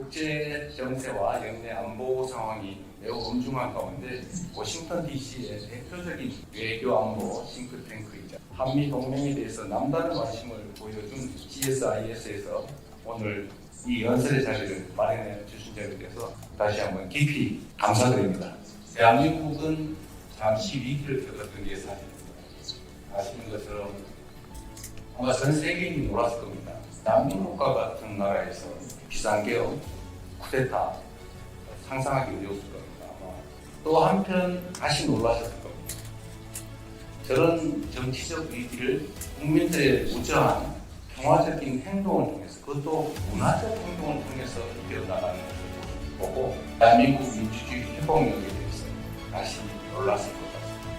국제 정세와 영내 안보 상황이 매우 엄중한 가운데 워싱턴 DC의 대표적인 외교 안보 싱크탱크이자 한미 동맹에 대해서 남다른 관심을 보여준 GSIS에서 오늘 이 연설의 자리를 마련해 주신 대해서 다시 한번 깊이 감사드립니다. 대한민국은 잠시 위기를 겪었던 게 사실입니다. 아시는 것처럼 아마 전 세계인이 놀랐을 겁니다. 남미 국가 같은 나라에서 비상계엄, 쿠데타 상상하기 어려웠을 겁니다. 아마 또 한편 다시 놀라셨을 겁니다. 저런 정치적 위기를 국민들의 무저한 평화적인 행동을 통해서 그것도 문화적 행동을 통해서 이겨나가는 것을 보고 대한민국 민주주의 회복력에 대해서 다시 놀랐을 것 같습니다.